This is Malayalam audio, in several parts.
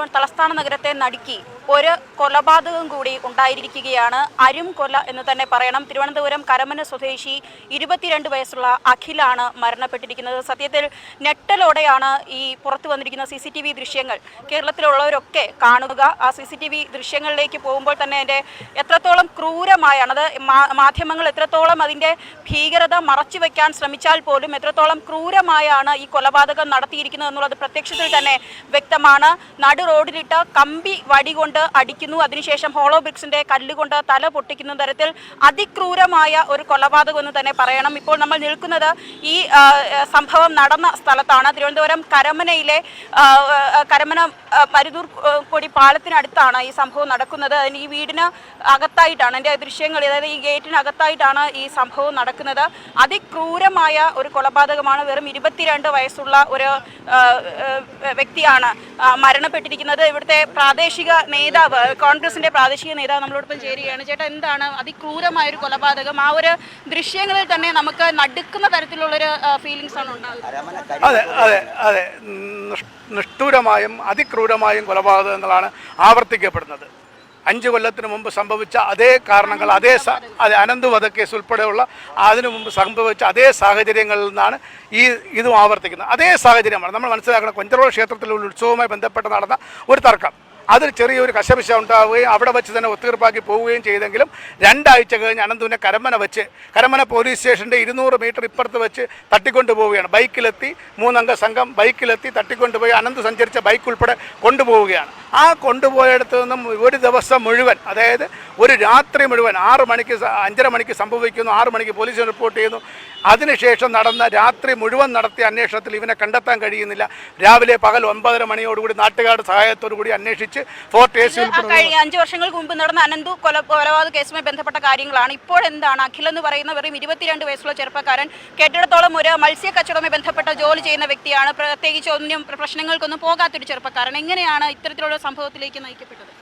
തിരുവ തലസ്ഥാന നഗരത്തെ നടുക്കി ഒരു കൊലപാതകം കൂടി ഉണ്ടായിരിക്കുകയാണ്. അരും കൊല എന്ന് തന്നെ പറയണം. തിരുവനന്തപുരം കരമന സ്വദേശി ഇരുപത്തിരണ്ട് വയസ്സുള്ള അഖിലാണ് മരണപ്പെട്ടിരിക്കുന്നത്. സത്യത്തിൽ ഞെട്ടലോടെയാണ് ഈ പുറത്തു വന്നിരിക്കുന്ന സി സി ടി വി ദൃശ്യങ്ങൾ കേരളത്തിലുള്ളവരൊക്കെ കാണുക. ആ സി സി ടി വി ദൃശ്യങ്ങളിലേക്ക് പോകുമ്പോൾ തന്നെ അതിന്റെ എത്രത്തോളം ക്രൂരമായാണ് അത് മാധ്യമങ്ങൾ എത്രത്തോളം അതിന്റെ ഭീകരത മറച്ചു വയ്ക്കാൻ ശ്രമിച്ചാൽ പോലും എത്രത്തോളം ക്രൂരമായാണ് ഈ കൊലപാതകം നടത്തിയിരിക്കുന്നത് എന്നുള്ളത് പ്രത്യക്ഷത്തിൽ തന്നെ വ്യക്തമാണ്. നടു റോഡിലിട്ട് കമ്പി വടി കൊണ്ട് അടിക്കുന്നു. അതിനുശേഷം ഹോളോ ബ്രിക്സിന്റെ കല്ലുകൊണ്ട് തല പൊട്ടിക്കുന്ന തരത്തിൽ അതിക്രൂരമായ ഒരു കൊലപാതകം എന്ന് തന്നെ പറയണം. ഇപ്പോൾ നമ്മൾ നിൽക്കുന്നത് ഈ സംഭവം നടന്ന സ്ഥലത്താണ്. തിരുവനന്തപുരം കരമനയിലെ കരമന പരിതൂർ കൊടി പാലത്തിനടുത്താണ് ഈ സംഭവം നടക്കുന്നത്. അതിന് ഈ വീടിന് അകത്തായിട്ടാണ് എന്റെ ദൃശ്യങ്ങൾ അതായത് ഈ ഗേറ്റിനകത്തായിട്ടാണ് ഈ സംഭവം നടക്കുന്നത്. അതിക്രൂരമായ ഒരു കൊലപാതകമാണ് വെറും ഇരുപത്തിരണ്ട് വയസ്സുള്ള ഒരു വ്യക്തിയാണ് ആ, മരണപ്പെട്ടിരിക്കുന്നത് ഇവിടുത്തെ പ്രാദേശിക നേതാവ് കോൺഗ്രസിന്റെ പ്രാദേശിക നേതാവ് നമ്മളോടൊപ്പം ചേരുകയാണ്. ചേട്ടാ എന്താണ് അതിക്രൂരമായ ഒരു കൊലപാതകം? ആ ഒരു ദൃശ്യങ്ങളിൽ തന്നെ നമുക്ക് നടുക്കുന്ന തരത്തിലുള്ളൊരു ഫീലിങ്സ് ആണ് ഉണ്ടാകുന്നത് അതെ അതെ അതെ. നിഷ്ഠൂരമായും അതിക്രൂരമായും കൊലപാതകങ്ങളാണ് ആവർത്തിക്കപ്പെടുന്നത്. അഞ്ച് കൊല്ലത്തിന് മുമ്പ് സംഭവിച്ച അതേ കാരണങ്ങൾ അതേ അനന്ത് വധക്കേസ് ഉൾപ്പെടെയുള്ള അതിനു മുമ്പ് സംഭവിച്ച അതേ സാഹചര്യങ്ങളിൽ നിന്നാണ് ഈ ഇതും ആവർത്തിക്കുന്നത്. അതേ സാഹചര്യമാണ്. നമ്മൾ മനസ്സിലാക്കണം കൊഞ്ചറോൾ ക്ഷേത്രത്തിലുള്ള ഉത്സവവുമായി ബന്ധപ്പെട്ട് നടന്ന ഒരു തർക്കം. അതിൽ ചെറിയൊരു കശപിശ ഉണ്ടാവുകയും അവിടെ വെച്ച് തന്നെ ഒത്തുതീർപ്പാക്കി പോവുകയും ചെയ്തെങ്കിലും രണ്ടാഴ്ച കഴിഞ്ഞ് അനന്തുവിനെ കരമന വെച്ച് കരമന പോലീസ് സ്റ്റേഷന്റെ ഇരുന്നൂറ് മീറ്റർ ഇപ്പുറത്ത് വെച്ച് തട്ടിക്കൊണ്ടു പോവുകയാണ്. ബൈക്കിലെത്തി മൂന്നംഗ സംഘം ബൈക്കിലെത്തി തട്ടിക്കൊണ്ടുപോയി അനന്ത് സഞ്ചരിച്ച ബൈക്ക് ഉൾപ്പെടെ കൊണ്ടുപോവുകയാണ്. ആ കൊണ്ടുപോയടത്തു നിന്നും ഒരു ദിവസം മുഴുവൻ അതായത് ഒരു രാത്രി മുഴുവൻ ആറ് മണിക്ക് അഞ്ചര മണിക്ക് സംഭവിക്കുന്നു ആറ് മണിക്ക് പോലീസിന് റിപ്പോർട്ട് ചെയ്യുന്നു. അതിനുശേഷം നടന്ന രാത്രി മുഴുവൻ നടത്തിയ അന്വേഷണത്തിൽ ഇവനെ കണ്ടെത്താൻ കഴിയുന്നില്ല. രാവിലെ പകൽ ഒമ്പതര മണിയോടുകൂടി നാട്ടുകാരുടെ സഹായത്തോടു കൂടി അന്വേഷിച്ച് ഫോർട്ട് എ ഇത് ആ കഴിഞ്ഞ അഞ്ചു വർഷങ്ങൾക്ക് മുമ്പ് നടന്ന അനന്തു കൊല കൊലപാതക കേസുമായി ബന്ധപ്പെട്ട കാര്യങ്ങളാണ്. ഇപ്പോൾ എന്താണ്? അഖിൽ എന്ന് പറയുന്ന വെറും ഇരുപത്തിരണ്ട് വയസ്സുള്ള ചെറുപ്പക്കാരൻ കേട്ടിടത്തോളം ഒരു മത്സ്യ കച്ചവടവുമായി ബന്ധപ്പെട്ട ജോലി ചെയ്യുന്ന വ്യക്തിയാണ്. പ്രത്യേകിച്ച് ഒന്നും പ്രശ്നങ്ങൾക്കൊന്നും പോകാത്തൊരു ചെറുപ്പക്കാരൻ. എങ്ങനെയാണ് ഇത്തരത്തിലുള്ള സംഭവത്തിലേക്ക് നയിക്കപ്പെട്ടത്?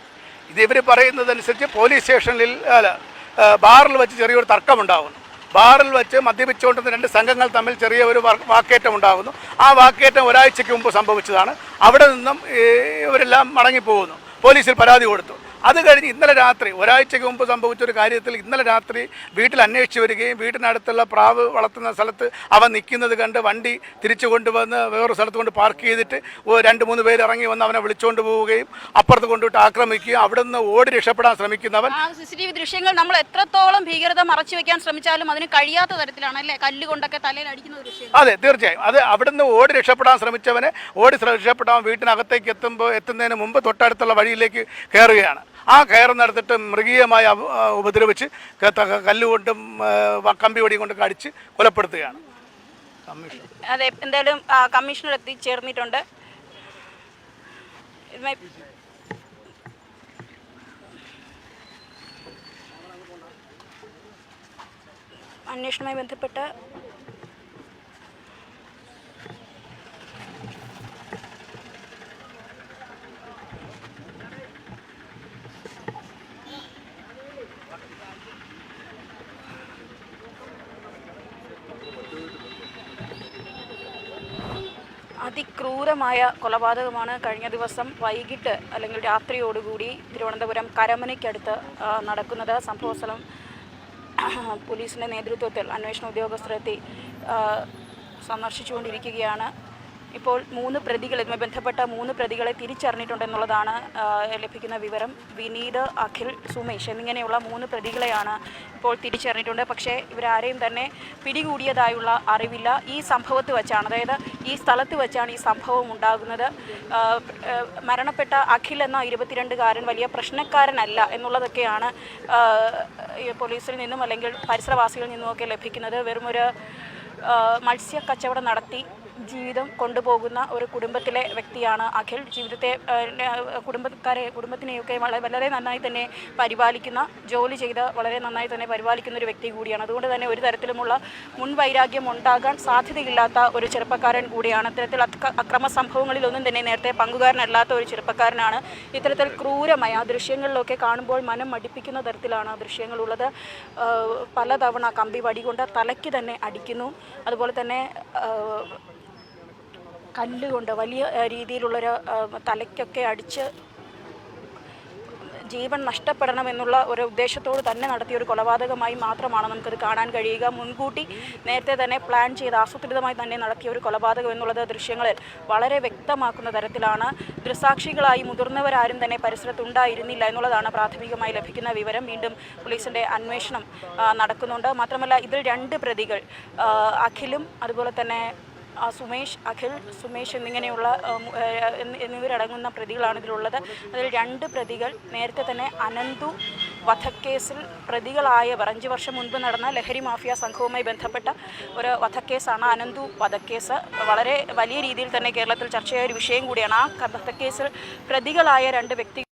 ഇത് ഇവർ പറയുന്നതനുസരിച്ച് പോലീസ് സ്റ്റേഷനിൽ അല്ല ബാറിൽ വെച്ച് ചെറിയൊരു തർക്കമുണ്ടാകുന്നു ബാറിൽ വെച്ച് മദ്യപിച്ചുകൊണ്ടിരുന്ന രണ്ട് സംഘങ്ങൾ തമ്മിൽ ചെറിയ ഒരു വാക്കേറ്റം ഉണ്ടാകുന്നു. ആ വാക്കേറ്റം ഒരാഴ്ചയ്ക്ക് മുമ്പ് സംഭവിച്ചതാണ്. അവിടെ നിന്നും ഇവരെല്ലാം മടങ്ങിപ്പോകുന്നു. പോലീസിൽ പരാതി കൊടുത്തു. അത് കഴിഞ്ഞ് ഇന്നലെ രാത്രി ഒരാഴ്ചയ്ക്ക് മുമ്പ് സംഭവിച്ച ഒരു കാര്യത്തിൽ ഇന്നലെ രാത്രി വീട്ടിൽ അന്വേഷിച്ചു വരികയും വീട്ടിനടുത്തുള്ള പ്രാവ് വളർത്തുന്ന സ്ഥലത്ത് അവൻ നിൽക്കുന്നത് കണ്ട് വണ്ടി തിരിച്ചു കൊണ്ടുവന്ന് വേറൊരു സ്ഥലത്ത് കൊണ്ട് പാർക്ക് ചെയ്തിട്ട് രണ്ട് മൂന്ന് പേര് ഇറങ്ങി വന്ന് അവനെ വിളിച്ചുകൊണ്ട് പോവുകയും അപ്പുറത്ത് കൊണ്ടുപോയിട്ട് ആക്രമിക്കുകയും അവിടെ നിന്ന് ഓടി രക്ഷപ്പെടാൻ ശ്രമിക്കുന്നവൻ. ആ സി സി ടി വി ദൃശ്യങ്ങൾ നമ്മൾ എത്രത്തോളം ഭീകരത മറച്ചു വെക്കാൻ ശ്രമിച്ചാലും അതിന് കഴിയാത്ത തരത്തിലാണ് അല്ലേ? കല്ലുകൊണ്ടൊക്കെ തലയിൽ അടിക്കുന്ന ദൃശ്യം. അതെ തീർച്ചയായും. അത് അവിടെ നിന്ന് ഓടി രക്ഷപ്പെടാൻ ശ്രമിച്ചവനെ ഓടി രക്ഷപ്പെടാൻ വീട്ടിനകത്തേക്ക് എത്തുമ്പോൾ എത്തുന്നതിന് മുമ്പ് തൊട്ടടുത്തുള്ള വഴിയിലേക്ക് കയറുകയാണ്. ആ കയർ നടത്തിട്ട് മൃഗീയമായി ഉപദ്രവിച്ച് കല്ലുകൊണ്ടും കമ്പി വടിയും കൊണ്ടൊക്കെ കൊലപ്പെടുത്തുകയാണ്. കമ്മീഷൻ. അതെ എന്തായാലും കമ്മീഷണർ എത്തിച്ചേർന്നിട്ടുണ്ട്. അന്വേഷണവുമായി ബന്ധപ്പെട്ട് അതിക്രൂരമായ കൊലപാതകമാണ് കഴിഞ്ഞ ദിവസം വൈകിട്ട് അല്ലെങ്കിൽ രാത്രിയോടുകൂടി തിരുവനന്തപുരം കരമനയ്ക്കടുത്ത് നടക്കുന്നത്. സംഭവസ്ഥലം പോലീസിന്റെ നേതൃത്വത്തിൽ അന്വേഷണ ഉദ്യോഗസ്ഥരെത്തി സന്ദർശിച്ചുകൊണ്ടിരിക്കുകയാണ്. ഇപ്പോൾ മൂന്ന് പ്രതികൾ ഇതുമായി ബന്ധപ്പെട്ട മൂന്ന് പ്രതികളെ തിരിച്ചറിഞ്ഞിട്ടുണ്ടെന്നുള്ളതാണ് ലഭിക്കുന്ന വിവരം. വിനീത് അഖിൽ സുമേഷ് എന്നിങ്ങനെയുള്ള മൂന്ന് പ്രതികളെയാണ് ഇപ്പോൾ തിരിച്ചറിഞ്ഞിട്ടുണ്ട്. പക്ഷേ ഇവരാരെയും തന്നെ പിടികൂടിയതായുള്ള അറിവില്ല. ഈ സംഭവത്ത് വെച്ചാണ് അതായത് ഈ സ്ഥലത്ത് വെച്ചാണ് ഈ സംഭവം ഉണ്ടാകുന്നത്. മരണപ്പെട്ട അഖിൽ എന്ന ഇരുപത്തിരണ്ടുകാരൻ വലിയ പ്രശ്നക്കാരനല്ല എന്നുള്ളതൊക്കെയാണ് പോലീസിൽ നിന്നും അല്ലെങ്കിൽ പരിസരവാസികളിൽ നിന്നുമൊക്കെ ലഭിക്കുന്നത്. വെറുമൊരു മത്സ്യ കച്ചവടം നടത്തി ജീവിതം കൊണ്ടുപോകുന്ന ഒരു കുടുംബത്തിലെ വ്യക്തിയാണ് അഖിൽ. ജീവിതത്തെ കുടുംബക്കാരെ കുടുംബത്തിനെയൊക്കെ വളരെ വളരെ നന്നായി തന്നെ പരിപാലിക്കുന്ന ജോലി ചെയ്ത് വളരെ നന്നായി തന്നെ പരിപാലിക്കുന്ന ഒരു വ്യക്തി കൂടിയാണ്. അതുകൊണ്ട് തന്നെ ഒരു തരത്തിലുമുള്ള മുൻവൈരാഗ്യം ഉണ്ടാകാൻ സാധ്യതയില്ലാത്ത ഒരു ചെറുപ്പക്കാരൻ കൂടിയാണ്. ഇത്തരത്തിൽ അക്ര- അക്രമ സംഭവങ്ങളിലൊന്നും തന്നെ നേരത്തെ പങ്കുകാരനല്ലാത്ത ഒരു ചെറുപ്പക്കാരനാണ്. ഇത്തരത്തിൽ ക്രൂരമായ ദൃശ്യങ്ങളിലൊക്കെ കാണുമ്പോൾ മനം മടിപ്പിക്കുന്ന തരത്തിലാണ് ദൃശ്യങ്ങളുള്ളത്. പലതവണ കമ്പി വടികൊണ്ട് തലയ്ക്ക് തന്നെ അടിക്കുന്നു. അതുപോലെ തന്നെ കല്ലുകൊണ്ട് വലിയ രീതിയിലുള്ളൊരു തലയ്ക്കൊക്കെ അടിച്ച് ജീവൻ നഷ്ടപ്പെടണമെന്നുള്ള ഒരു ഉദ്ദേശത്തോട് തന്നെ നടത്തിയ ഒരു കൊലപാതകമായി മാത്രമാണ് നമുക്കത് കാണാൻ കഴിയുക. മുൻകൂട്ടി നേരത്തെ തന്നെ പ്ലാൻ ചെയ്ത് ആസൂത്രിതമായി തന്നെ നടത്തിയ ഒരു കൊലപാതകം എന്നുള്ളത് ദൃശ്യങ്ങളിൽ വളരെ വ്യക്തമാക്കുന്ന തരത്തിലാണ്. ദൃസാക്ഷികളായി മുതിർന്നവരാരും തന്നെ പരിസരത്തുണ്ടായിരുന്നില്ല എന്നുള്ളതാണ് പ്രാഥമികമായി ലഭിക്കുന്ന വിവരം. വീണ്ടും പോലീസിന്റെ അന്വേഷണം നടക്കുന്നുണ്ട്. മാത്രമല്ല ഇതിൽ രണ്ട് പ്രതികൾ അഖിലും അതുപോലെ തന്നെ സുമേഷ് അഖിൽ സുമേഷ് എന്നിങ്ങനെയുള്ള എന്നിവരടങ്ങുന്ന പ്രതികളാണ് ഇതിലുള്ളത്. അതിൽ രണ്ട് പ്രതികൾ നേരത്തെ തന്നെ അനന്തു വധക്കേസിൽ പ്രതികളായവർ. അഞ്ച് വർഷം മുൻപ് നടന്ന ലഹരി മാഫിയ സംഘവുമായി ബന്ധപ്പെട്ട ഒരു വധക്കേസാണ് അനന്തു വധക്കേസ്. വളരെ വലിയ രീതിയിൽ തന്നെ കേരളത്തിൽ ചർച്ചയായ ഒരു വിഷയം കൂടിയാണ്. ആ വധക്കേസിൽ പ്രതികളായ രണ്ട് വ്യക്തി